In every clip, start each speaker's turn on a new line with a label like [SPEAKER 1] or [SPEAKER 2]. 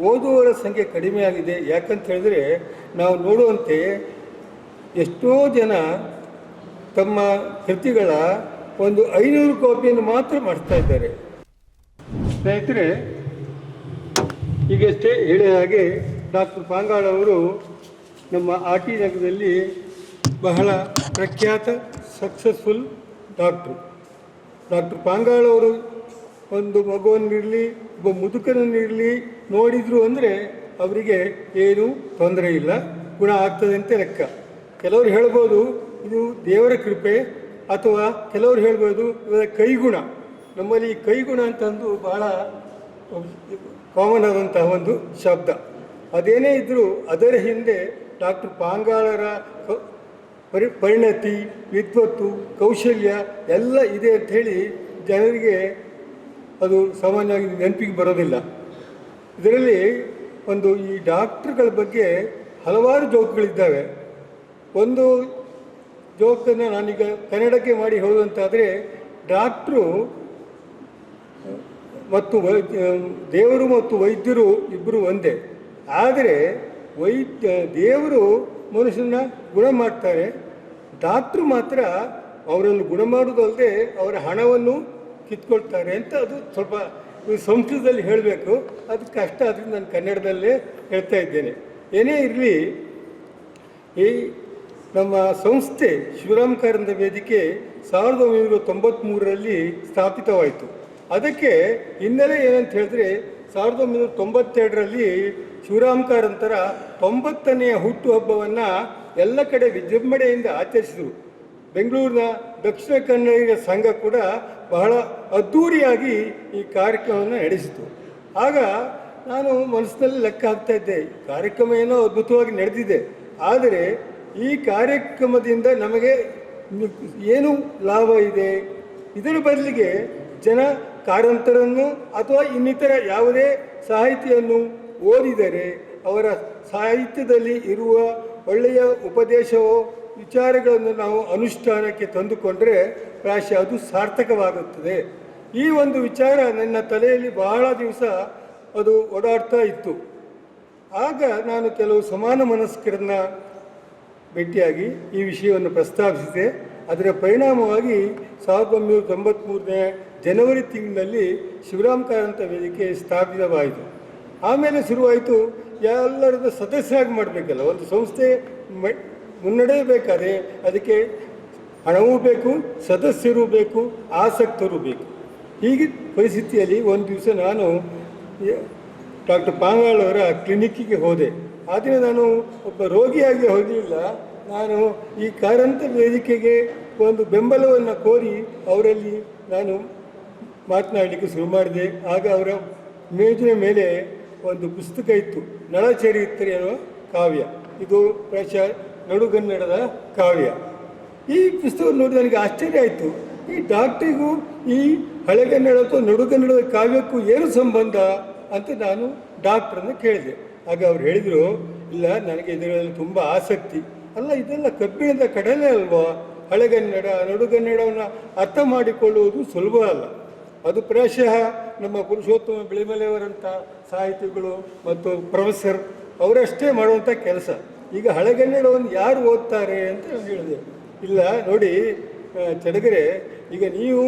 [SPEAKER 1] ಓದುವವರ ಸಂಖ್ಯೆ ಕಡಿಮೆ ಆಗಿದೆ. ಯಾಕಂತ ಹೇಳಿದ್ರೆ ನಾವು ನೋಡುವಂತೆ ಎಷ್ಟೋ ಜನ ತಮ್ಮ ಕೃತಿಗಳ ಒಂದು ಐನೂರು ಕಾಪಿಯನ್ನು ಮಾತ್ರ ಮಾಡಿಸ್ತಾ ಇದ್ದಾರೆ. ಸ್ನೇಹಿತರೆ, ಈಗಷ್ಟೇ ಹೇಳಿದ ಹಾಗೆ ಡಾಕ್ಟರ್ ಪಾಂಗಾಳ ಅವರು ನಮ್ಮ ಆರ್ ಟಿ ನಗರದಲ್ಲಿ ಬಹಳ ಪ್ರಖ್ಯಾತ ಸಕ್ಸಸ್ಫುಲ್ ಡಾಕ್ಟ್ರು. ಡಾಕ್ಟರ್ ಪಾಂಗಾಳ ಅವರು ಒಂದು ಮಗುವನ್ನಿರಲಿ, ಒಬ್ಬ ಮುದುಕನನ್ನಿರಲಿ ನೋಡಿದ್ರು ಅಂದರೆ ಅವರಿಗೆ ಏನೂ ತೊಂದರೆ ಇಲ್ಲ, ಗುಣ ಆಗ್ತದೆ ಅಂತ ಲೆಕ್ಕ. ಕೆಲವರು ಹೇಳ್ಬೋದು, ಇದು ದೇವರ ಕೃಪೆ, ಅಥವಾ ಕೆಲವರು ಹೇಳ್ಬೋದು ಇವರ ಕೈಗುಣ. ನಮ್ಮಲ್ಲಿ ಕೈಗುಣ ಅಂತಂದು ಬಹಳ ಕಾಮನ್ ಆದಂತಹ ಒಂದು ಶಬ್ದ. ಅದೇನೇ ಇದ್ದರೂ ಅದರ ಹಿಂದೆ ಡಾಕ್ಟರ್ ಪಾಂಗಾಳರ ಪರಿ, ಪರಿಣತಿ, ವಿದ್ವತ್ತು, ಕೌಶಲ್ಯ ಎಲ್ಲ ಇದೆ ಅಂತ ಹೇಳಿ ಜನರಿಗೆ ಅದು ಸಾಮಾನ್ಯವಾಗಿ ನೆನಪಿಗೆ ಬರೋದಿಲ್ಲ. ಇದರಲ್ಲಿ ಒಂದು ಈ ಡಾಕ್ಟ್ರುಗಳ ಬಗ್ಗೆ ಹಲವಾರು ಜೋಕ್ಗಳಿದ್ದಾವೆ. ಒಂದು ಜೋಕನ್ನು ನಾನೀಗ ಕನ್ನಡಕ್ಕೆ ಮಾಡಿ ಹೇಳುವಂತಾದರೆ ಡಾಕ್ಟ್ರು ಮತ್ತು ದೇವರು ಮತ್ತು ವೈದ್ಯರು ಇಬ್ಬರು ಒಂದೇ. ಆದರೆ ವೈದ್ಯ, ದೇವರು ಮನುಷ್ಯನ ಗುಣ ಮಾಡ್ತಾರೆ. ಡಾಕ್ಟ್ರು ಮಾತ್ರ ಅವರನ್ನು ಗುಣ ಮಾಡೋದಲ್ಲದೆ ಅವರ ಹಣವನ್ನು ಕಿತ್ಕೊಳ್ತಾರೆ ಅಂತ ಅದು ಸ್ವಲ್ಪ ಸಂಸ್ಕೃತದಲ್ಲಿ ಹೇಳಬೇಕು. ಅದು ಕಷ್ಟ ಅದರಿಂದ ನಾನು ಕನ್ನಡದಲ್ಲೇ ಹೇಳ್ತಾ ಇದ್ದೇನೆ. ಏನೇ ಇರಲಿ, ಈ ನಮ್ಮ ಸಂಸ್ಥೆ ಶಿವರಾಮ ಕಾರಂತ ವೇದಿಕೆ ಸಾವಿರದ ಒಂಬೈನೂರ ತೊಂಬತ್ತ್ಮೂರರಲ್ಲಿ ಸ್ಥಾಪಿತವಾಯಿತು. ಅದಕ್ಕೆ ಹಿನ್ನೆಲೆ ಏನಂತ ಹೇಳಿದ್ರೆ, ಸಾವಿರದ ಒಂಬೈನೂರ ತೊಂಬತ್ತೆರಡರಲ್ಲಿ ಶಿವರಾಮ್ ಕಾರಂತರ ತೊಂಬತ್ತನೆಯ ಹುಟ್ಟುಹಬ್ಬವನ್ನು ಎಲ್ಲ ಕಡೆ ವಿಜೃಂಭಣೆಯಿಂದ ಆಚರಿಸಿದರು. ಬೆಂಗಳೂರಿನ ದಕ್ಷಿಣ ಕನ್ನಡಿಗರ ಸಂಘ ಕೂಡ ಬಹಳ ಅದ್ಧೂರಿಯಾಗಿ ಈ ಕಾರ್ಯಕ್ರಮವನ್ನು ನಡೆಸಿತು. ಆಗ ನಾನು ಮನಸ್ಸಿನಲ್ಲಿ ಲೆಕ್ಕ ಹಾಕ್ತಾ ಇದ್ದೆ ಕಾರ್ಯಕ್ರಮ ಏನೋ ಅದ್ಭುತವಾಗಿ ನಡೆದಿದೆ, ಆದರೆ ಈ ಕಾರ್ಯಕ್ರಮದಿಂದ ನಮಗೆ ಏನು ಲಾಭ ಇದೆ? ಇದರ ಬದಲಿಗೆ ಜನ ಕಾರಂತರನ್ನು ಅಥವಾ ಇನ್ನಿತರ ಯಾವುದೇ ಸಾಹಿತಿಯನ್ನು ಓದಿದರೆ ಅವರ ಸಾಹಿತ್ಯದಲ್ಲಿ ಇರುವ ಒಳ್ಳೆಯ ಉಪದೇಶವೋ ವಿಚಾರಗಳನ್ನು ನಾವು ಅನುಷ್ಠಾನಕ್ಕೆ ತಂದುಕೊಂಡರೆ ಪ್ರಾಯಶಃ ಅದು ಸಾರ್ಥಕವಾಗುತ್ತದೆ. ಈ ಒಂದು ವಿಚಾರ ನನ್ನ ತಲೆಯಲ್ಲಿ ಬಹಳ ದಿವಸ ಅದು ಓಡಾಡ್ತಾ ಇತ್ತು. ಆಗ ನಾನು ಕೆಲವು ಸಮಾನ ಮನಸ್ಕರನ್ನ ಭೇಟಿಯಾಗಿ ಈ ವಿಷಯವನ್ನು ಪ್ರಸ್ತಾಪಿಸಿದೆ. ಅದರ ಪರಿಣಾಮವಾಗಿ ಸಾವಿರದ ಒಂಬೈನೂರ ತೊಂಬತ್ತ್ಮೂರನೇ ಜನವರಿ ತಿಂಗಳಲ್ಲಿ ಶಿವರಾಮ್ ಕಾರಂತ ವೇದಿಕೆ ಸ್ಥಾಪಿತವಾಯಿತು. ಆಮೇಲೆ ಶುರುವಾಯಿತು. ಎಲ್ಲರದ್ದು ಸದಸ್ಯರಾಗಿ ಮಾಡಬೇಕಲ್ಲ, ಒಂದು ಸಂಸ್ಥೆ ಮುನ್ನಡೆಯಬೇಕಾದ್ರೆ ಅದಕ್ಕೆ ಹಣವೂ ಬೇಕು, ಸದಸ್ಯರು ಬೇಕು, ಆಸಕ್ತರು ಬೇಕು. ಹೀಗೆ ಪರಿಸ್ಥಿತಿಯಲ್ಲಿ ಒಂದು ದಿವಸ ನಾನು ಡಾಕ್ಟರ್ ಪಾಂಗಾಳವರ ಕ್ಲಿನಿಕ್ಕಿಗೆ ಹೋದೆ. ಆದರೆ ನಾನು ಒಬ್ಬ ರೋಗಿಯಾಗಿ ಹೋಗಲಿಲ್ಲ. ನಾನು ಈ ಕಾರಂತ ವೇದಿಕೆಗೆ ಒಂದು ಬೆಂಬಲವನ್ನು ಕೋರಿ ಅವರಲ್ಲಿ ನಾನು ಮಾತನಾಡಲಿಕ್ಕೆ ಶುರು ಮಾಡಿದೆ. ಆಗ ಅವರ ಮೇಜಿನ ಮೇಲೆ ಒಂದು ಪುಸ್ತಕ ಇತ್ತು. ನಳಚರಿತ್ರೆ ಅನ್ನುವ ಕಾವ್ಯ. ಇದು ಪ್ರಾಯಶಃ ನಡುಗನ್ನಡದ ಕಾವ್ಯ. ಈ ಪುಸ್ತಕ ನೋಡಿ ನನಗೆ ಆಶ್ಚರ್ಯ ಆಯಿತು. ಈ ಡಾಕ್ಟ್ರಿಗೂ ಈ ಹಳೆಗನ್ನಡ ಅಥವಾ ನಡುಗನ್ನಡದ ಕಾವ್ಯಕ್ಕೂ ಏನು ಸಂಬಂಧ ಅಂತ ನಾನು ಡಾಕ್ಟ್ರನ್ನು ಕೇಳಿದೆ. ಆಗ ಅವ್ರು ಹೇಳಿದರು, ಇಲ್ಲ, ನನಗೆ ಇದರಲ್ಲಿ ತುಂಬ ಆಸಕ್ತಿ. ಅಲ್ಲ, ಇದೆಲ್ಲ ಕಬ್ಬಿಣದ ಕಡಲೆ ಅಲ್ವಾ? ಹಳೆಗನ್ನಡ, ನಡುಗನ್ನಡವನ್ನು ಅರ್ಥ ಮಾಡಿಕೊಳ್ಳುವುದು ಸುಲಭ ಅಲ್ಲ. ಅದು ಪ್ರಾಯಶಃ ನಮ್ಮ ಪುರುಷೋತ್ತಮ ಬಿಳಿಮಲೆಯವರಂಥ ಸಾಹಿತಿಗಳು ಮತ್ತು ಪ್ರೊಫೆಸರ್ ಅವರಷ್ಟೇ ಮಾಡುವಂಥ ಕೆಲಸ. ಈಗ ಹಳೆಗನ್ನಡವನ್ನು ಯಾರು ಓದ್ತಾರೆ ಅಂತ ನಾನು ಹೇಳಿದೆ. ಇಲ್ಲ, ನೋಡಿ ಚಡಗರೆ ಈಗ ನೀವು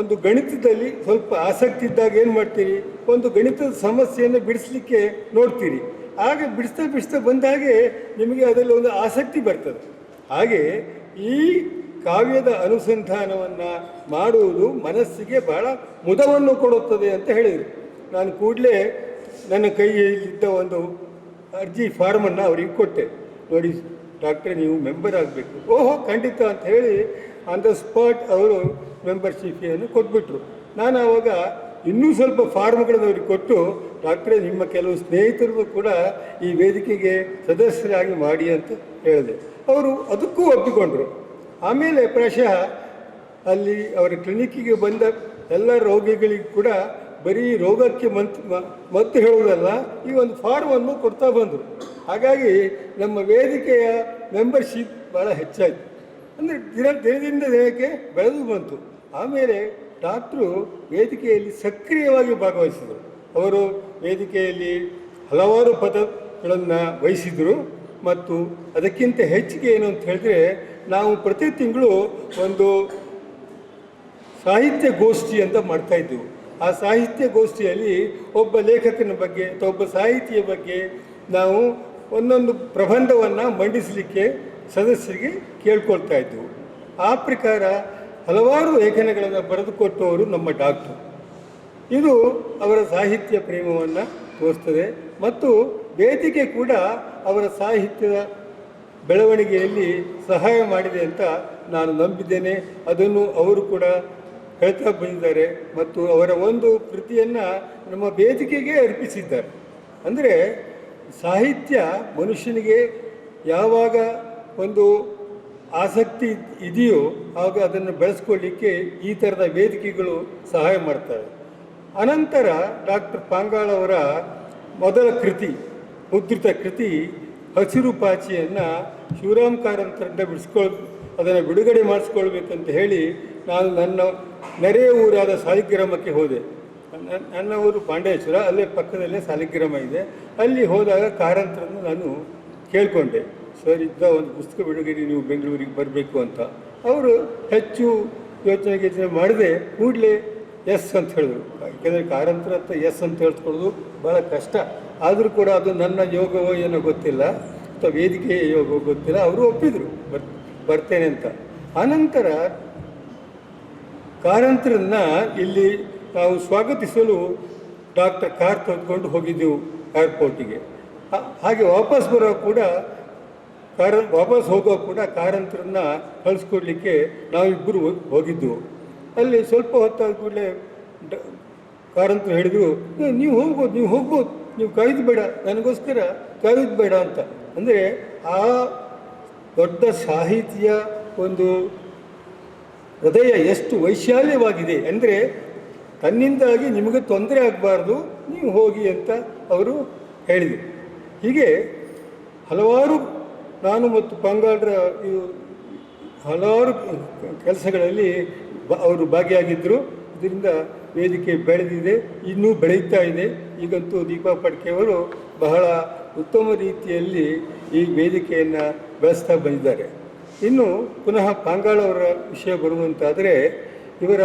[SPEAKER 1] ಒಂದು ಗಣಿತದಲ್ಲಿ ಸ್ವಲ್ಪ ಆಸಕ್ತಿ ಇದ್ದಾಗ ಏನು ಮಾಡ್ತೀರಿ? ಒಂದು ಗಣಿತದ ಸಮಸ್ಯೆಯನ್ನು ಬಿಡಿಸ್ಲಿಕ್ಕೆ ನೋಡ್ತೀರಿ. ಆಗ ಬಿಡಿಸ್ತಾ ಬಿಡಿಸ್ತಾ ಬಂದಾಗೆ ನಿಮಗೆ ಅದರಲ್ಲಿ ಒಂದು ಆಸಕ್ತಿ ಬರ್ತದೆ. ಹಾಗೆ ಈ ಕಾವ್ಯದ ಅನುಸಂಧಾನವನ್ನು ಮಾಡುವುದು ಮನಸ್ಸಿಗೆ ಬಹಳ ಮುದವನ್ನು ಕೊಡುತ್ತದೆ ಅಂತ ಹೇಳಿದರು. ನಾನು ಕೂಡಲೇ ನನ್ನ ಕೈಯಲ್ಲಿದ್ದ ಒಂದು ಅರ್ಜಿ ಫಾರ್ಮನ್ನು ಅವರಿಗೆ ಕೊಟ್ಟೆ. ನೋಡಿ ಡಾಕ್ಟ್ರೆ ನೀವು ಮೆಂಬರ್ ಆಗಬೇಕು. ಓಹೋ, ಖಂಡಿತ ಅಂತ ಹೇಳಿ ಆನ್ ದ ಸ್ಪಾಟ್ ಅವರು ಮೆಂಬರ್ಶಿಪ್ಪಿಯನ್ನು ಕೊಟ್ಬಿಟ್ರು. ನಾನು ಆವಾಗ ಇನ್ನೂ ಸ್ವಲ್ಪ ಫಾರ್ಮ್ಗಳನ್ನು ಅವ್ರಿಗೆ ಕೊಟ್ಟು ಡಾಕ್ಟ್ರೆ ನಿಮ್ಮ ಕೆಲವು ಸ್ನೇಹಿತರು ಕೂಡ ಈ ವೇದಿಕೆಗೆ ಸದಸ್ಯರಾಗಿ ಮಾಡಿ ಅಂತ ಹೇಳಿದೆ. ಅವರು ಅದಕ್ಕೂ ಒಪ್ಪಿಕೊಂಡ್ರು. ಆಮೇಲೆ ಪ್ರಾಯಶಃ ಅಲ್ಲಿ ಅವರ ಕ್ಲಿನಿಕ್ಕಿಗೆ ಬಂದ ಎಲ್ಲ ರೋಗಿಗಳಿಗೂ ಕೂಡ ಬರೀ ರೋಗಕ್ಕೆ ಮಂತ್ ಮತ್ತು ಹೇಳುವುದಲ್ಲ, ಈ ಒಂದು ಫಾರ್ಮನ್ನು ಕೊಡ್ತಾ ಬಂದರು. ಹಾಗಾಗಿ ನಮ್ಮ ವೇದಿಕೆಯ ಮೆಂಬರ್ಶಿಪ್ ಭಾಳ ಹೆಚ್ಚಾಯಿತು. ಅಂದರೆ ದಿನ ದಿನದಿಂದ ದಿನಕ್ಕೆ ಬೆಳೆದು ಬಂತು. ಆಮೇಲೆ ಡಾಕ್ಟ್ರು ವೇದಿಕೆಯಲ್ಲಿ ಸಕ್ರಿಯವಾಗಿ ಭಾಗವಹಿಸಿದರು. ಅವರು ವೇದಿಕೆಯಲ್ಲಿ ಹಲವಾರು ಪದಗಳನ್ನು ವಹಿಸಿದರು. ಮತ್ತು ಅದಕ್ಕಿಂತ ಹೆಚ್ಚಿಗೆ ಏನು ಅಂತ ಹೇಳಿದ್ರೆ, ನಾವು ಪ್ರತಿ ತಿಂಗಳು ಒಂದು ಸಾಹಿತ್ಯ ಗೋಷ್ಠಿ ಅಂತ ಮಾಡ್ತಾ ಇದ್ದೆವು. ಆ ಸಾಹಿತ್ಯ ಗೋಷ್ಠಿಯಲ್ಲಿ ಒಬ್ಬ ಲೇಖಕನ ಬಗ್ಗೆ ಅಥವಾ ಒಬ್ಬ ಸಾಹಿತಿಯ ಬಗ್ಗೆ ನಾವು ಒಂದೊಂದು ಪ್ರಬಂಧವನ್ನು ಮಂಡಿಸಲಿಕ್ಕೆ ಸದಸ್ಯರಿಗೆ ಕೇಳ್ಕೊಳ್ತಾ ಇದ್ದೆವು. ಆ ಪ್ರಕಾರ ಹಲವಾರು ಲೇಖನಗಳನ್ನು ಬರೆದುಕೊಟ್ಟವರು ನಮ್ಮ ಡಾಕ್ಟರ್. ಇದು ಅವರ ಸಾಹಿತ್ಯ ಪ್ರೇಮವನ್ನು ತೋರಿಸ್ತದೆ ಮತ್ತು ವೇದಿಕೆ ಕೂಡ ಅವರ ಸಾಹಿತ್ಯದ ಬೆಳವಣಿಗೆಯಲ್ಲಿ ಸಹಾಯ ಮಾಡಿದೆ ಅಂತ ನಾನು ನಂಬಿದ್ದೇನೆ. ಅದನ್ನು ಅವರು ಕೂಡ ಹೇಳ್ತಾ ಬಂದಿದ್ದಾರೆ ಮತ್ತು ಅವರ ಒಂದು ಕೃತಿಯನ್ನು ನಮ್ಮ ವೇದಿಕೆಗೆ ಅರ್ಪಿಸಿದ್ದಾರೆ. ಅಂದರೆ ಸಾಹಿತ್ಯ ಮನುಷ್ಯನಿಗೆ ಯಾವಾಗ ಒಂದು ಆಸಕ್ತಿ ಇದೆಯೋ ಆಗ ಅದನ್ನು ಬೆಳೆಸ್ಕೊಳ್ಳಿಕ್ಕೆ ಈ ಥರದ ವೇದಿಕೆಗಳು ಸಹಾಯ ಮಾಡ್ತವೆ. ಅನಂತರ ಡಾಕ್ಟರ್ ಪಾಂಗಾಳವರ ಮೊದಲ ಕೃತಿ ಮುದ್ರಿತ ಕೃತಿ, ಹಸಿರು ಪಾಚಿಯನ್ನು ಶಿವರಾಮ್ ಕಾರಂತರನ್ನ ಬಿಡಿಸ್ಕೊಳ್, ಅದನ್ನು ಬಿಡುಗಡೆ ಮಾಡಿಸ್ಕೊಳ್ಬೇಕಂತ ಹೇಳಿ ನಾನು ನನ್ನ ನೆರೆಯ ಊರಾದ ಸಾಲಿಗ್ರಾಮಕ್ಕೆ ಹೋದೆ. ನನ್ನ ಊರು ಪಾಂಡೇಶ್ವರ, ಅಲ್ಲೇ ಪಕ್ಕದಲ್ಲೇ ಸಾಲಿಗ್ರಾಮ ಇದೆ. ಅಲ್ಲಿ ಹೋದಾಗ ಕಾರಂತರನ್ನು ನಾನು ಕೇಳಿಕೊಂಡೆ. ಸರ್, ಇದ್ದ ಒಂದು ಪುಸ್ತಕ ಬಿಡುಗಡೆ, ನೀವು ಬೆಂಗಳೂರಿಗೆ ಬರಬೇಕು ಅಂತ. ಅವರು ಹೆಚ್ಚು ಯೋಚನೆ ಯೋಚನೆ ಮಾಡದೆ ಕೂಡಲೇ ಎಸ್ ಅಂತ ಹೇಳಿದ್ರು. ಯಾಕೆಂದರೆ ಕಾರಂತರ ಅಂತ ಎಸ್ ಅಂತ ಹೇಳ್ಕೊಳ್ಳೋದು ಭಾಳ ಕಷ್ಟ. ಆದರೂ ಕೂಡ ಅದು ನನ್ನ ಯೋಗವೋ ಏನೋ ಗೊತ್ತಿಲ್ಲ, ಅಥವಾ ವೇದಿಕೆಯ ಯೋಗವೋ ಗೊತ್ತಿಲ್ಲ. ಅವರು ಒಪ್ಪಿದರು, ಬರ್, ಬರ್ತೇನೆ ಅಂತ. ಆನಂತರ ಕಾರಂತರನ್ನ ಇಲ್ಲಿ ನಾವು ಸ್ವಾಗತಿಸಲು ಡಾಕ್ಟರ್ ಕಾರ್ ತೆಗೆದುಕೊಂಡು ಹೋಗಿದ್ದೆವು ಏರ್ಪೋರ್ಟಿಗೆ ಹಾಗೆ ವಾಪಸ್ ಬರೋ ಕೂಡ ಕಾರ, ವಾಪಸ್ ಹೋಗೋ ಕೂಡ ಕಾರಂತರನ್ನ ಕಳಿಸ್ಕೊಡ್ಲಿಕ್ಕೆ ನಾವಿಬ್ಬರು ಹೋಗಿದ್ದೆವು. ಅಲ್ಲಿ ಸ್ವಲ್ಪ ಹೊತ್ತಾದ ಕೂಡಲೇ ಡ, ಕಾರಂತರು ಹೇಳಿದರು ನೀವು ಹೋಗ್ಬೋದು ನೀವು ಹೋಗ್ಬೋದು, ನೀವು ಕಾಯ್ದು ಬೇಡ, ನನಗೋಸ್ಕರ ಕಾಯ್ದು ಬೇಡ ಅಂತ. ಅಂದರೆ ಆ ದೊಡ್ಡ ಸಾಹಿತ್ಯ ಒಂದು ಹೃದಯ ಎಷ್ಟು ವೈಶಾಲ್ಯವಾಗಿದೆ ಅಂದರೆ ತನ್ನಿಂದಾಗಿ ನಿಮಗೆ ತೊಂದರೆ ಆಗಬಾರ್ದು, ನೀವು ಹೋಗಿ ಅಂತ ಅವರು ಹೇಳಿದರು. ಹೀಗೆ ಹಲವಾರು ನಾನು ಮತ್ತು ಪಂಗಾಡ್ರ ಇವು ಹಲವಾರು ಕೆಲಸಗಳಲ್ಲಿ ಬ ಅವರು ಭಾಗಿಯಾಗಿದ್ದರು ಇದರಿಂದ ವೇದಿಕೆ ಬೆಳೆದಿದೆ, ಇನ್ನೂ ಬೆಳೀತಾ ಇದೆ. ಈಗಂತೂ ದೀಪಾ ಪಡ್ಕೆಯವರು ಬಹಳ ಉತ್ತಮ ರೀತಿಯಲ್ಲಿ ಈ ವೇದಿಕೆಯನ್ನು ಬೆಳೆಸ್ತಾ ಬಂದಿದ್ದಾರೆ. ಇನ್ನು ಪುನಃ ಪಾಂಗಾಳವರ ವಿಷಯ ಬರುವಂತಾದರೆ ಇವರ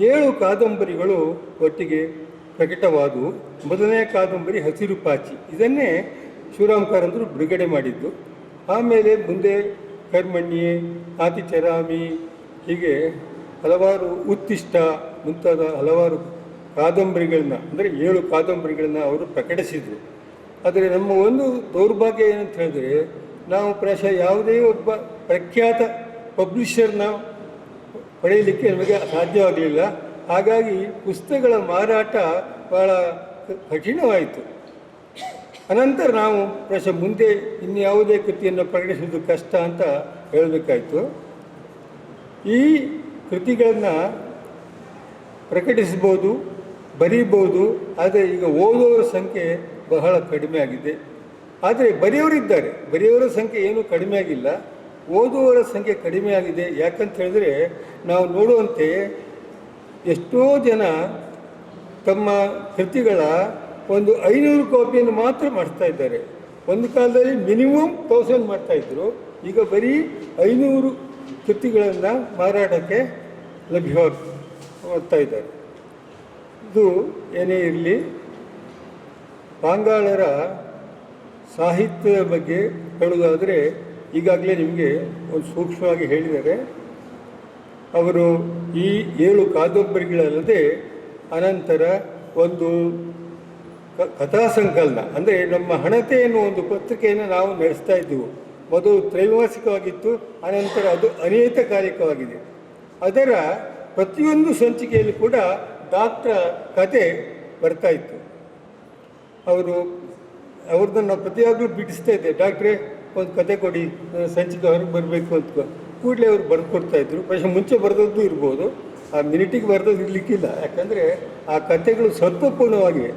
[SPEAKER 1] ಏಳು ಕಾದಂಬರಿಗಳು ಒಟ್ಟಿಗೆ ಪ್ರಕಟವಾದವು. ಮೊದಲನೇ ಕಾದಂಬರಿ ಹಸಿರು ಪಾಚಿ. ಇದನ್ನೇ ಶಿವರಾಮ್ ಕಾರಂತರು ಬಿಡುಗಡೆ ಮಾಡಿದ್ದು. ಆಮೇಲೆ ಮುಂದೆ ಕರ್ಮಣ್ಯೆ ಆತಿಚರಾಮಿ ಹೀಗೆ ಹಲವಾರು ಉತ್ತಿಷ್ಟ ಮುಂತಾದ ಹಲವಾರು ಕಾದಂಬರಿಗಳನ್ನ, ಅಂದರೆ ಏಳು ಕಾದಂಬರಿಗಳನ್ನ ಅವರು ಪ್ರಕಟಿಸಿದರು. ಆದರೆ ನಮ್ಮ ಒಂದು ದೌರ್ಭಾಗ್ಯ ಏನಂತ ಹೇಳಿದ್ರೆ ನಾವು ಪ್ರಾಯಶಃ ಯಾವುದೇ ಒಬ್ಬ ಪ್ರಖ್ಯಾತ ಪಬ್ಲಿಷರ್ನ ಪಡೆಯಲಿಕ್ಕೆ ನಮಗೆ ಸಾಧ್ಯವಾಗಲಿಲ್ಲ. ಹಾಗಾಗಿ ಪುಸ್ತಕಗಳ ಮಾರಾಟ ಭಾಳ ಕಠಿಣವಾಯಿತು. ಅನಂತರ ನಾವು ಪ್ರಶ ಮುಂದೆ ಇನ್ಯಾವುದೇ ಕೃತಿಯನ್ನು ಪ್ರಕಟಿಸುವುದು ಕಷ್ಟ ಅಂತ ಹೇಳಬೇಕಾಯಿತು. ಈ ಕೃತಿಗಳನ್ನು ಪ್ರಕಟಿಸ್ಬೋದು ಬರೀಬೋದು ಆದರೆ ಈಗ ಓದುವವರ ಸಂಖ್ಯೆ ಬಹಳ ಕಡಿಮೆ ಆಗಿದೆ. ಆದರೆ ಬರೆಯೋರಿದ್ದಾರೆ ಬರೆಯವರ ಸಂಖ್ಯೆ ಏನೂ ಕಡಿಮೆ ಆಗಿಲ್ಲ. ಓದುವವರ ಸಂಖ್ಯೆ ಕಡಿಮೆ ಆಗಿದೆ. ಯಾಕಂತ ಹೇಳಿದ್ರೆ ನಾವು ನೋಡುವಂತೆ ಎಷ್ಟೋ ಜನ ತಮ್ಮ ಕೃತಿಗಳ ಒಂದು ಐನೂರು ಕಾಪಿಯನ್ನು ಮಾತ್ರ ಮಾಡ್ತಾ ಇದ್ದಾರೆ. ಒಂದು ಕಾಲದಲ್ಲಿ ಮಿನಿಮಮ್ ತೌಸಂಡ್ ಮಾಡ್ತಾಯಿದ್ರು ಈಗ ಬರೀ ಐನೂರು ಕೃತಿಗಳನ್ನು ಮಾರಾಟಕ್ಕೆ ಲಭ್ಯವಾಗ್ತಾ ಇದ್ದಾರೆ. ಇದು ಏನೇ ಇರಲಿ, ಬಾಂಗಾಳರ ಸಾಹಿತ್ಯದ ಬಗ್ಗೆ ಹೇಳುವುದಾದರೆ ಈಗಾಗಲೇ ನಿಮಗೆ ಒಂದು ಸೂಕ್ಷ್ಮವಾಗಿ ಹೇಳಿದ್ದಾರೆ. ಅವರು ಈ ಏಳು ಕಾದಂಬರಿಗಳಲ್ಲದೆ ಅನಂತರ ಒಂದು ಕಥಾ ಸಂಕಲನ, ಅಂದರೆ ನಮ್ಮ ಹಣತೆ ಎನ್ನುವ ಒಂದು ಪತ್ರಿಕೆಯನ್ನು ನಾವು ನಡೆಸ್ತಾ ಇದ್ದೆವು. ಮೊದಲು ತ್ರೈಮಾಸಿಕವಾಗಿತ್ತು, ಅನಂತರ ಅದು ಅನಿಯತಕಾಲಿಕವಾಗಿದೆ ಅದರ ಪ್ರತಿಯೊಂದು ಸಂಚಿಕೆಯಲ್ಲಿ ಕೂಡ ಡಾಕ್ಟ್ರ ಕತೆ ಬರ್ತಾ ಇತ್ತು. ಅವರು ಅವ್ರನ್ನ ನಾವು ಪ್ರತಿಯಾಗಲೂ ಬಿಡಿಸ್ತಾ ಇದ್ದೆ ಡಾಕ್ಟ್ರೇ ಒಂದು ಕತೆ ಕೊಡಿ ನನ್ನ ಸಂಚಿಕೆ ಹೊರಗೆ ಬರಬೇಕು ಅಂತ ಕೂಡಲೇ ಅವ್ರು ಬರೆದು ಕೊಡ್ತಾ ಇದ್ರು പക്ഷേ ಮುಂಚೆ ಬರೆದದ್ದು ಇರ್ಬೋದು ಆ ಮಿನಿಟಿಗೆ ಬರೆದದ್ದು ಇರಲಿಕ್ಕಿಲ್ಲ ಯಾಕಂದರೆ ಆ ಕತೆಗಳು ಸ್ವಲ್ಪಪೂರ್ಣವಾಗಿವೆ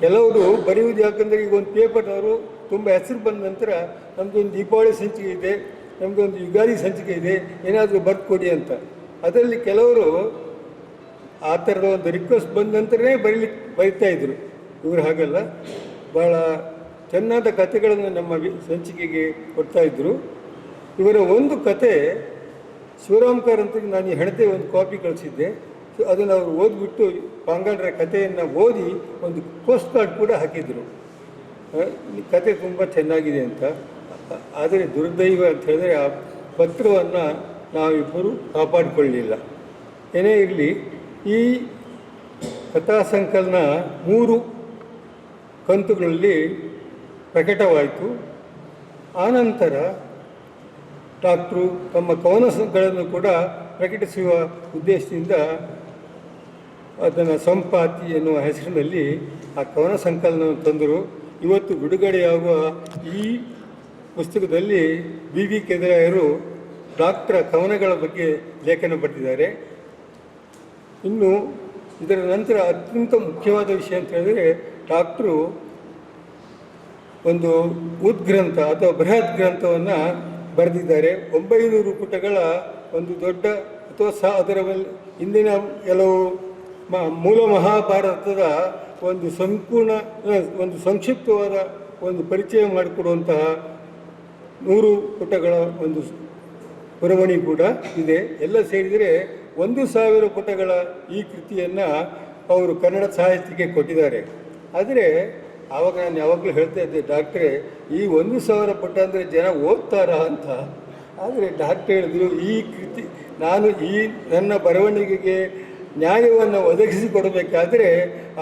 [SPEAKER 1] ಕೆಲವರು ಬರೆಯುವುದು ಯಾಕಂದರೆ ಈಗ ಒಂದು ಪೇಪರ್ನವರು ತುಂಬ ಹೆಸರು ಬಂದ ನಂತರ ನಮ್ಮದೊಂದು ದೀಪಾವಳಿ ಸಂಚಿಕೆ ಇದೆ ನಮ್ಮದೊಂದು ಯುಗಾದಿ ಸಂಚಿಕೆ ಇದೆ ಏನಾದರೂ ಬರ್ದು ಕೊಡಿ ಅಂತ ಅದರಲ್ಲಿ ಕೆಲವರು ಆ ಥರದ ಒಂದು ರಿಕ್ವೆಸ್ಟ್ ಬಂದ ನಂತರನೇ ಬರೀಲಿಕ್ಕೆ ಬರಿತಾ ಇದ್ರು ಇವರು ಹಾಗಲ್ಲ ಭಾಳ ಚೆನ್ನಾದ ಕಥೆಗಳನ್ನು ನಮ್ಮ ಸಂಚಿಕೆಗೆ ಕೊಡ್ತಾ ಇದ್ದರು ಇವರ ಒಂದು ಕತೆ ಶಿವರಾಮ್ಕರ್ ಅಂತ ನಾನು ಈ ಹೆಣತೆ ಒಂದು ಕಾಪಿ ಕಳಿಸಿದ್ದೆ. ಸೊ ಅದನ್ನು ಅವರು ಓದ್ಬಿಟ್ಟು ಪಾಂಗಾಳರ ಕಥೆಯನ್ನು ಓದಿ ಒಂದು ಪೋಸ್ಟ್ ಕಾರ್ಡ್ ಕೂಡ ಹಾಕಿದರು. ಈ ಕತೆ ತುಂಬ ಚೆನ್ನಾಗಿದೆ ಅಂತ. ಆದರೆ ದುರ್ದೈವ ಅಂತ ಹೇಳಿದ್ರೆ ಆ ಪತ್ರವನ್ನು ನಾವಿಬ್ಬರು ಕಾಪಾಡಿಕೊಳ್ಳಲಿಲ್ಲ ಏನೇ ಇರಲಿ, ಈ ಕಥಾ ಸಂಕಲನ ಮೂರು ಕಂತುಗಳಲ್ಲಿ ಪ್ರಕಟವಾಯಿತು. ಆನಂತರ ಡಾಕ್ಟ್ರು ತಮ್ಮ ಕವನಗಳನ್ನು ಕೂಡ ಪ್ರಕಟಿಸುವ ಉದ್ದೇಶದಿಂದ ಅದನ್ನು ಸಂಪಾತಿ ಎನ್ನುವ ಹೆಸರಿನಲ್ಲಿ ಆ ಕವನ ಸಂಕಲನವನ್ನು ತಂದರು. ಇವತ್ತು ಬಿಡುಗಡೆಯಾಗುವ ಈ ಪುಸ್ತಕದಲ್ಲಿ ಬಿ ವಿ ಕೆದರಾಯರು ಡಾಕ್ಟರ ಕವನಗಳ ಬಗ್ಗೆ ಲೇಖನ ಬರೆದಿದ್ದಾರೆ. ಇನ್ನು ಇದರ ನಂತರ ಅತ್ಯಂತ ಮುಖ್ಯವಾದ ವಿಷಯ ಅಂತ ಹೇಳಿದರೆ ಡಾಕ್ಟ್ರು ಒಂದು ಉದ್ಗ್ರಂಥ ಅಥವಾ ಬೃಹತ್ ಗ್ರಂಥವನ್ನು ಬರೆದಿದ್ದಾರೆ. ಒಂಬೈನೂರು ಪುಟಗಳ ಒಂದು ದೊಡ್ಡ ಅಥವಾ ಸಹ ಅದರ ಇಂದಿನ ಕೆಲವು ಮ ಮೂಲ ಮಹಾಭಾರತದ ಒಂದು ಸಂಪೂರ್ಣ, ಒಂದು ಸಂಕ್ಷಿಪ್ತವಾದ ಒಂದು ಪರಿಚಯ ಮಾಡಿಕೊಡುವಂತಹ ನೂರು ಪುಟಗಳ ಒಂದು ಬರವಣಿ ಕೂಡ ಇದೆ. ಎಲ್ಲ ಸೇರಿದರೆ ಒಂದು ಸಾವಿರ ಪುಟಗಳ ಈ ಕೃತಿಯನ್ನು ಅವರು ಕನ್ನಡ ಸಾಹಿತ್ಯಕ್ಕೆ ಕೊಟ್ಟಿದ್ದಾರೆ. ಆದರೆ ಆವಾಗ ನಾನು ಯಾವಾಗಲೂ ಹೇಳ್ತಾ ಇದ್ದೆ, ಡಾಕ್ಟ್ರೆ, ಈ ಒಂದು ಸಾವಿರ ಪುಟ ಅಂದರೆ ಜನ ಓದ್ತಾರಾ ಅಂತ? ಆದರೆ ಡಾಕ್ಟ್ರ್ ಹೇಳಿದ್ರು, ಈ ಕೃತಿ, ನಾನು ಈ ನನ್ನ ಬರವಣಿಗೆಗೆ ನ್ಯಾಯವನ್ನು ಒದಗಿಸಿ ಕೊಡಬೇಕಾದರೆ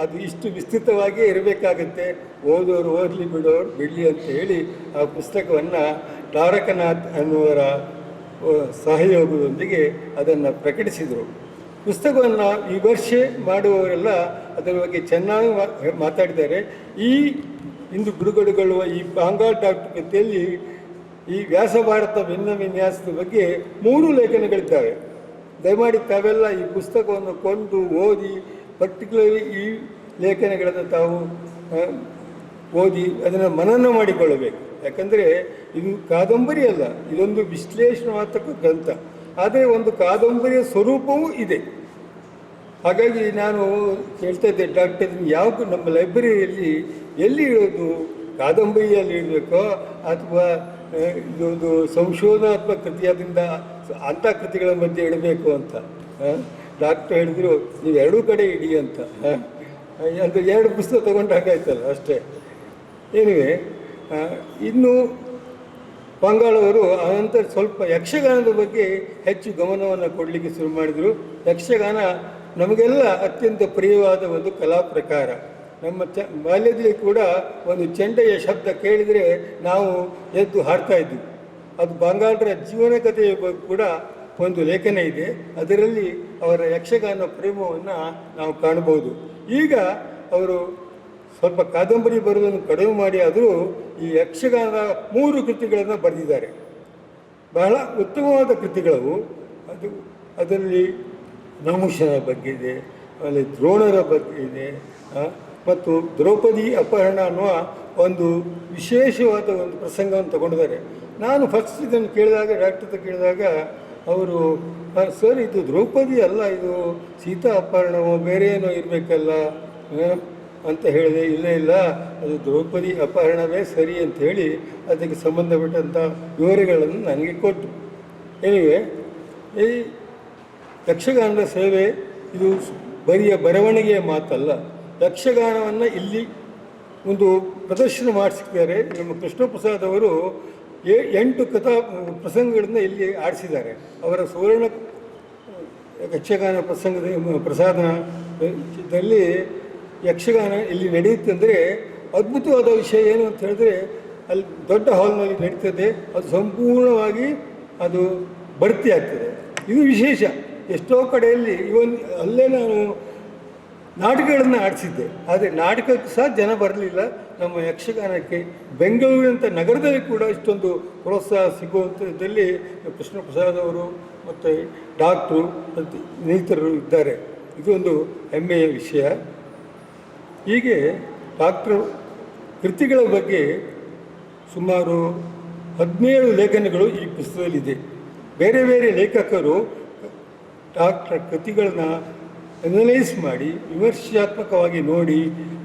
[SPEAKER 1] ಅದು ಇಷ್ಟು ವಿಸ್ತೃತವಾಗಿಯೇ ಇರಬೇಕಾಗತ್ತೆ. ಓದೋರು ಓದಲಿ ಬಿಡೋರು ಬಿಡಲಿ ಅಂತ ಹೇಳಿ ಆ ಪುಸ್ತಕವನ್ನು ತಾರಕನಾಥ್ ಅನ್ನುವರ ಸಹಯೋಗದೊಂದಿಗೆ ಅದನ್ನು ಪ್ರಕಟಿಸಿದರು. ಪುಸ್ತಕವನ್ನು ವಿಮರ್ಶೆ ಮಾಡುವವರೆಲ್ಲ ಅದರ ಬಗ್ಗೆ ಚೆನ್ನಾಗಿ ಮಾತಾಡಿದ್ದಾರೆ. ಈ ಇಂದು ಬಿಡುಗಡೆಗೊಳ್ಳುವ ಈ ಬಾಂಗಾಲ್ ಕಥೆಯಲ್ಲಿ ಈ ವ್ಯಾಸ ಭಾರತ ಭಿನ್ನ ವಿನ್ಯಾಸದ ಬಗ್ಗೆ ಮೂರು ಲೇಖನಗಳಿದ್ದಾವೆ. ದಯಮಾಡಿ ತಾವೆಲ್ಲ ಈ ಪುಸ್ತಕವನ್ನು ಕೊಂಡು ಓದಿ, ಪರ್ಟಿಕ್ಯುಲರ್ಲಿ ಈ ಲೇಖನಗಳನ್ನು ತಾವು ಓದಿ ಅದನ್ನು ಮನನ ಮಾಡಿಕೊಳ್ಳಬೇಕು. ಯಾಕಂದರೆ ಇದು ಕಾದಂಬರಿ ಅಲ್ಲ, ಇದೊಂದು ವಿಶ್ಲೇಷಣಾತ್ಮಕ ಗ್ರಂಥ. ಆದರೆ ಒಂದು ಕಾದಂಬರಿಯ ಸ್ವರೂಪವೂ ಇದೆ. ಹಾಗಾಗಿ ನಾನು ಹೇಳ್ತಾ ಇದ್ದೆ, ಡಾಕ್ಟರ್, ಯಾವ ನಮ್ಮ ಲೈಬ್ರರಿಯಲ್ಲಿ ಎಲ್ಲಿ ಇರೋದು, ಕಾದಂಬರಿಯಲ್ಲಿ ಇಡಬೇಕೋ ಅಥವಾ ಇದೊಂದು ಸಂಶೋಧನಾತ್ಮಕ ಕೃತಿಯಾದ್ರಿಂದ ಅಂಥ ಕೃತಿಗಳ ಮಧ್ಯೆ ಇಡಬೇಕು ಅಂತ ಡಾಕ್ಟರ್ ಹೇಳಿದ್ರು, ನೀವು ಎರಡೂ ಕಡೆ ಇಡಿ ಅಂತ ಅಂದರೆ ಎರಡು ಪುಸ್ತಕ ತಗೊಂಡಾಗಾಯ್ತಲ್ಲ ಅಷ್ಟೇ. ಏನಿವೆ ಇನ್ನು ಬಂಗಾಳವರು ಅನಂತರ ಸ್ವಲ್ಪ ಯಕ್ಷಗಾನದ ಬಗ್ಗೆ ಹೆಚ್ಚು ಗಮನವನ್ನು ಕೊಡಲಿಕ್ಕೆ ಶುರು ಮಾಡಿದರು. ಯಕ್ಷಗಾನ ನಮಗೆಲ್ಲ ಅತ್ಯಂತ ಪ್ರಿಯವಾದ ಒಂದು ಕಲಾ ಪ್ರಕಾರ. ನಮ್ಮ ಚ, ಬಾಲ್ಯದಲ್ಲಿ ಕೂಡ ಒಂದು ಚೆಂಡೆಯ ಶಬ್ದ ಕೇಳಿದರೆ ನಾವು ಎದ್ದು ಹಾಡ್ತಾ ಇದ್ವಿ. ಅದು ಬಂಗಾಳರ ಜೀವನ ಕಥೆಯ ಬಗ್ಗೆ ಕೂಡ ಒಂದು ಲೇಖನ ಇದೆ. ಅದರಲ್ಲಿ ಅವರ ಯಕ್ಷಗಾನ ಪ್ರೇಮವನ್ನು ನಾವು ಕಾಣಬಹುದು. ಈಗ ಅವರು ಸ್ವಲ್ಪ ಕಾದಂಬರಿ ಬರೆದನ್ನು ಕಡಿಮೆ ಮಾಡಿ ಆದರೂ ಈ ಯಕ್ಷಗಾನದ ಮೂರು ಕೃತಿಗಳನ್ನು ಬರೆದಿದ್ದಾರೆ. ಬಹಳ ಉತ್ತಮವಾದ ಕೃತಿಗಳವು. ಅದು ಅದರಲ್ಲಿ ನಹುಷನ ಬಗ್ಗೆ ಇದೆ, ಆಮೇಲೆ ದ್ರೋಣರ ಬಗ್ಗೆ ಇದೆ ಮತ್ತು ದ್ರೌಪದಿ ಅಪಹರಣ ಅನ್ನುವ ಒಂದು ವಿಶೇಷವಾದ ಒಂದು ಪ್ರಸಂಗವನ್ನು ತಗೊಂಡಿದ್ದಾರೆ. ನಾನು ಫಸ್ಟ್ ಇದನ್ನು ಕೇಳಿದಾಗ ಡಾಕ್ಟರ್ ಕೇಳಿದಾಗ ಅವರು ಸರ್, ಇದು ದ್ರೌಪದಿ ಅಲ್ಲ, ಇದು ಸೀತಾ ಅಪಹರಣವೋ, ಬೇರೆ ಏನೋ ಇರಬೇಕಲ್ಲ ಅಂತ ಹೇಳಿದೆ, ಇಲ್ಲ ಇಲ್ಲ, ಅದು ದ್ರೌಪದಿ ಅಪಹರಣವೇ ಸರಿ ಅಂತ ಹೇಳಿ ಅದಕ್ಕೆ ಸಂಬಂಧಪಟ್ಟಂಥ ವಿವರಗಳನ್ನು ನನಗೆ ಕೊಟ್ಟು ಏನಿವೆ ಈ ಯಕ್ಷಗಾನದ ಸೇವೆ ಇದು ಬರಿಯ ಬರವಣಿಗೆಯ ಮಾತಲ್ಲ. ಯಕ್ಷಗಾನವನ್ನು ಇಲ್ಲಿ ಒಂದು ಪ್ರದರ್ಶನ ಮಾಡಿಸಿದ್ದಾರೆ. ನಮ್ಮ ಕೃಷ್ಣಪ್ರಸಾದ್ ಅವರು ಎಂಟು ಕಥಾ ಪ್ರಸಂಗಗಳನ್ನು ಇಲ್ಲಿ ಆಡಿಸಿದ್ದಾರೆ. ಅವರ ಸುವರ್ಣ ಯಕ್ಷಗಾನ ಪ್ರಸಂಗದ ಪ್ರಸಾದನದಲ್ಲಿ ಯಕ್ಷಗಾನ ಇಲ್ಲಿ ನಡೆಯುತ್ತೆ ಅಂದರೆ ಅದ್ಭುತವಾದ ವಿಷಯ ಏನು ಅಂತ ಹೇಳಿದ್ರೆ ಅಲ್ಲಿ ದೊಡ್ಡ ಹಾಲ್ನಲ್ಲಿ ನಡೀತದೆ, ಅದು ಸಂಪೂರ್ಣವಾಗಿ ಅದು ಬಡ್ತಿ ಆಗ್ತದೆ. ಇದು ವಿಶೇಷ. ಎಷ್ಟೋ ಕಡೆಯಲ್ಲಿ ಇವನ್ ಅಲ್ಲೇ ನಾನು ನಾಟಕಗಳನ್ನು ಆಡಿಸಿದ್ದೆ. ಆದರೆ ನಾಟಕಕ್ಕೆ ಸಹ ಜನ ಬರಲಿಲ್ಲ. ನಮ್ಮ ಯಕ್ಷಗಾನಕ್ಕೆ ಬೆಂಗಳೂರಿನಂಥ ನಗರದಲ್ಲಿ ಕೂಡ ಇಷ್ಟೊಂದು ಪ್ರೋತ್ಸಾಹ ಸಿಗುವಂಥದ್ದಲ್ಲಿ ಕೃಷ್ಣ ಪ್ರಸಾದ್ ಅವರು ಮತ್ತು ಡಾಕ್ಟ್ರು ಮತ್ತು ಇನ್ನಿತರರು ಇದ್ದಾರೆ. ಇದೊಂದು ಹೆಮ್ಮೆಯ ವಿಷಯ. ಹೀಗೆ ಡಾಕ್ಟರ್ ಕೃತಿಗಳ ಬಗ್ಗೆ ಸುಮಾರು ಹದಿನೇಳು ಲೇಖನಗಳು ಈ ಪುಸ್ತಕದಲ್ಲಿದೆ. ಬೇರೆ ಬೇರೆ ಲೇಖಕರು ಡಾಕ್ಟರ್ ಕೃತಿಗಳನ್ನ ಅನಲೈಸ್ ಮಾಡಿ, ವಿಮರ್ಶಾತ್ಮಕವಾಗಿ ನೋಡಿ,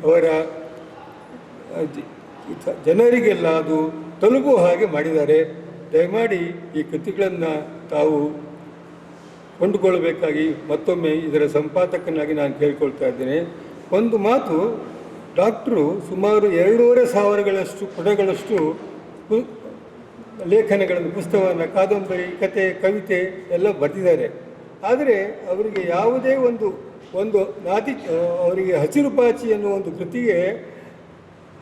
[SPEAKER 1] ಅವರ ಜನರಿಗೆಲ್ಲ ಅದು ತಲುಪುವ ಹಾಗೆ ಮಾಡಿದ್ದಾರೆ. ದಯಮಾಡಿ ಈ ಕೃತಿಗಳನ್ನು ತಾವು ಕೊಂಡುಕೊಳ್ಳಬೇಕಾಗಿ ಮತ್ತೊಮ್ಮೆ ಇದರ ಸಂಪಾದಕನಾಗಿ ನಾನು ಕೇಳಿಕೊಳ್ತಾ ಇದ್ದೇನೆ. ಒಂದು ಮಾತು ಡಾಕ್ಟ್ರು ಸುಮಾರು ಎರಡೂವರೆ ಸಾವಿರಗಳಷ್ಟು ಪುಟಗಳಷ್ಟು ಲೇಖನಗಳನ್ನು, ಪುಸ್ತಕವನ್ನು, ಕಾದಂಬರಿ, ಕತೆ, ಕವಿತೆ ಎಲ್ಲ ಬರೆದಿದ್ದಾರೆ. ಆದರೆ ಅವರಿಗೆ ಯಾವುದೇ ಒಂದು ಒಂದು ನಾತಿ ಅವರಿಗೆ ಹಸಿರು ಪಾಚಿ ಅನ್ನುವ ಒಂದು ಕೃತಿಗೆ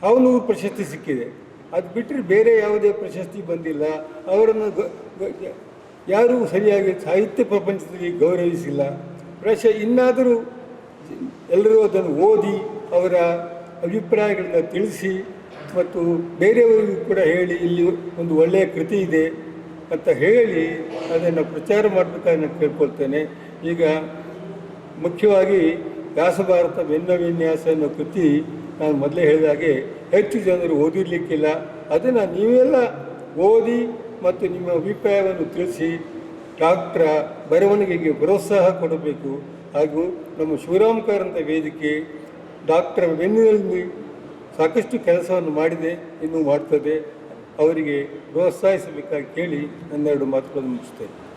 [SPEAKER 1] ಅವನೂರು ಪ್ರಶಸ್ತಿ ಸಿಕ್ಕಿದೆ. ಅದು ಬಿಟ್ಟರೆ ಬೇರೆ ಯಾವುದೇ ಪ್ರಶಸ್ತಿ ಬಂದಿಲ್ಲ. ಅವರನ್ನು ಯಾರೂ ಸರಿಯಾಗಿ ಸಾಹಿತ್ಯ ಪ್ರಪಂಚದಲ್ಲಿ ಗೌರವಿಸಿಲ್ಲ. ಪ್ರಶ ಇನ್ನಾದರೂ ಎಲ್ಲರೂ ಅದನ್ನು ಓದಿ ಅವರ ಅಭಿಪ್ರಾಯಗಳನ್ನ ತಿಳಿಸಿ ಮತ್ತು ಬೇರೆಯವರಿಗೂ ಕೂಡ ಹೇಳಿ, ಇಲ್ಲಿ ಒಂದು ಒಳ್ಳೆಯ ಕೃತಿ ಇದೆ ಅಂತ ಹೇಳಿ ಅದನ್ನು ಪ್ರಚಾರ ಮಾಡಬೇಕಾಗಿ ನಾನು ಕೇಳ್ಕೊಳ್ತೇನೆ. ಈಗ ಮುಖ್ಯವಾಗಿ ವ್ಯಾಸಭಾರತ ವಿನ್ಯಾಸ ಅನ್ನೋ ಕೃತಿ ನಾನು ಮೊದಲೇ ಹೇಳಿದ ಹಾಗೆ ಹೆಚ್ಚು ಜನರು ಓದಿರಲಿಕ್ಕಿಲ್ಲ. ಅದನ್ನು ನೀವೆಲ್ಲ ಓದಿ ಮತ್ತು ನಿಮ್ಮ ಅಭಿಪ್ರಾಯವನ್ನು ತಿಳಿಸಿ ಡಾಕ್ಟ್ರ ಬರವಣಿಗೆಗೆ ಪ್ರೋತ್ಸಾಹ ಕೊಡಬೇಕು. ಹಾಗೂ ನಮ್ಮ ಶಿವರಾಮ್ ಕಾರಂತ ವೇದಿಕೆ ಡಾಕ್ಟರ್ ಬೆನ್ನಿನಲ್ಲಿ ಸಾಕಷ್ಟು ಕೆಲಸವನ್ನು ಮಾಡಿದೆ, ಇನ್ನೂ ಮಾಡ್ತದೆ. ಅವರಿಗೆ ಪ್ರೋತ್ಸಾಹಿಸಬೇಕಾಗಿ ಕೇಳಿ ನನ್ನೆರಡು ಮಾತುಗಳನ್ನು ಮುಗಿಸ್ತೇನೆ